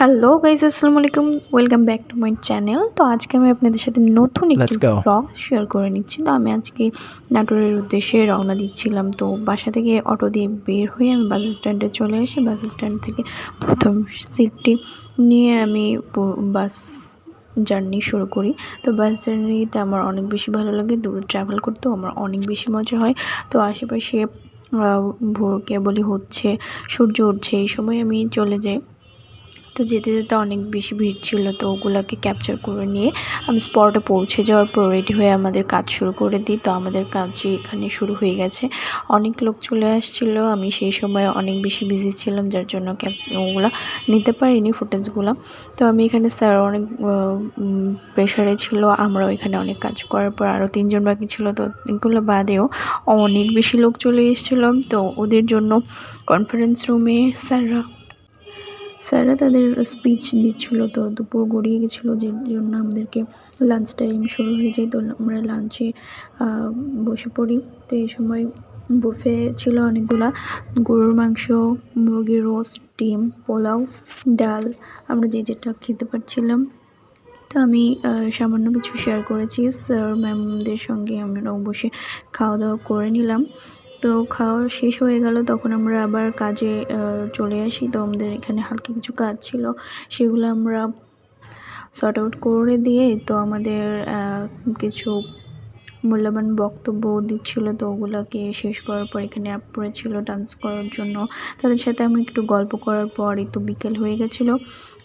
Hello guys আসসালামু আলাইকুম। Welcome back to my channel. তো আজকে আমি আপনাদের সাথে নতুন একটি ব্লগ শেয়ার করে নিচ্ছি। তো আমি আজকে নাটোরের উদ্দেশ্যে রওনা দিচ্ছিলাম। তো বাসা থেকে অটো দিয়ে বের হয়ে আমি বাস স্ট্যান্ডে চলে আসি বাস স্ট্যান্ড থেকে প্রথম সিটটি নিয়ে আমি বাস জার্নি শুরু করি। তো বাস জার্নিতে আমার অনেক বেশি ভালো লাগে। দূরে ট্রাভেল করতেও আমার অনেক বেশি মজা হয়। তো আশেপাশে ভোর কেবলই হচ্ছে সূর্য উঠছে এই সময় আমি চলে যাই। তো যেতে যেতে অনেক বেশি ভিড় ছিল, তো ওগুলোকে ক্যাপচার করে নিয়ে আমি স্পটে পৌঁছে যাওয়ার পর রেডি হয়ে আমাদের কাজ শুরু করে দিই। তো আমাদের কাজ এখানে শুরু হয়ে গেছে। অনেক লোক চলে আসছিল, আমি সেই সময় অনেক বেশি বিজি ছিলাম, যার জন্য ক্যাপ ওগুলো নিতে পারিনি ফুটেজগুলো তো আমি এখানে স্যার অনেক প্রেশারে ছিল, আমরাও এখানে অনেক কাজ করার পর আরও তিনজন বাকি ছিল, তো এগুলো বাদেও অনেক বেশি লোক চলে এসেছিল। তো ওদের জন্য কনফারেন্স রুমে স্যাররা স্যাররা তাদের স্পিচ দিচ্ছিল তো দুপুর গড়িয়ে গেছিল যে জন্য আমাদেরকে লাঞ্চ টাইম শুরু হয়ে যায়। তো আমরা লাঞ্চে বসে পড়ি। তো এই সময় বুফে ছিল অনেকগুলা। গরুর মাংস মুরগির রোস্ট ডিম, পোলাও, ডাল, আমরা যে যেটা খেতে পারছিলাম। তো আমি সামান্য কিছু শেয়ার করেছি। স্যার ম্যামদের সঙ্গে আমরাও বসে খাওয়া দাওয়া করে নিলাম। তো খাওয়া শেষ হয়ে গেল, তখন আমরা আবার কাজে চলে আসি। তো আমাদের এখানে হালকা কিছু কাজ ছিল, সেগুলো আমরা সর্ট আউট করে দিয়ে, তো আমাদের কিছু মূল্যবান বক্তব্য দিচ্ছিল, তো ওগুলোকে শেষ করার পর এখানে অ্যাপ পড়েছিল ডান্স করার জন্য। তাদের সাথে আমি একটু গল্প করার পরই তো বিকেল হয়ে গেছিল।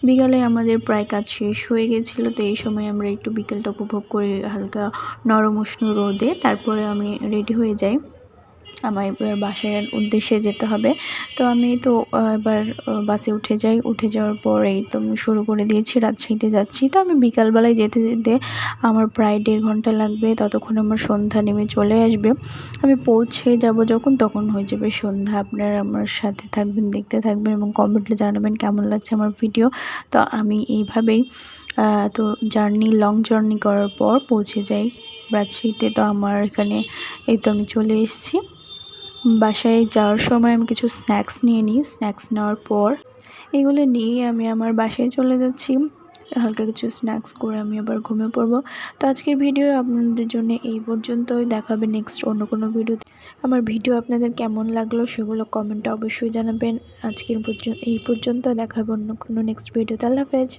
বিকালে আমাদের প্রায় কাজ শেষ হয়ে গেছিল, তো এই সময় আমরা একটু বিকেলটা উপভোগ করি হালকা নরম উষ্ণ রোদে, তারপরে আমি রেডি হয়ে যাই। আমার এবার বাসার উদ্দেশ্যে যেতে হবে। তো আমি তো এবার বাসে উঠে যাই। উঠে যাওয়ার পর এই তো শুরু করে দিয়েছি রাজশাহীতে যাচ্ছি। তো আমি বিকালবেলায় যেতে যেতে আমার প্রায় দেড় ঘণ্টা লাগবে। ততক্ষণ আমার সন্ধ্যা নেমে চলে আসবে। আমি পৌঁছে যাব যখন, তখন হয়ে যাবে সন্ধ্যা। আপনারা আমার সাথে থাকবেন, দেখতে থাকবেন এবং কমেন্টে জানাবেন কেমন লাগছে আমার ভিডিও। তো আমি এইভাবেই তো জার্নি, লং জার্নি করার পর পৌঁছে যাই। রাজশাহীতে তো আমার এখানে, এই তো আমি চলে এসেছি। বাসায় যাওয়ার সময় আমি কিছু স্ন্যাক্স নিয়ে নিই। স্ন্যাক্স নেওয়ার পর এগুলো নিয়ে আমি আমার বাসায় চলে যাচ্ছি। হালকা কিছু স্ন্যাক্স করে আমি আবার ঘুমিয়ে পড়ব। তো আজকের ভিডিও আপনাদের জন্য এই পর্যন্তই। দেখাবে নেক্সট অন্য কোনো ভিডিওতে আমার ভিডিও আপনাদের কেমন লাগল সেগুলো কমেন্টে অবশ্যই জানাবেন। আজকের পর্যন্ত এই পর্যন্ত দেখাবে অন্য কোনো নেক্সট ভিডিওতে আল্লাহ হাফেজ।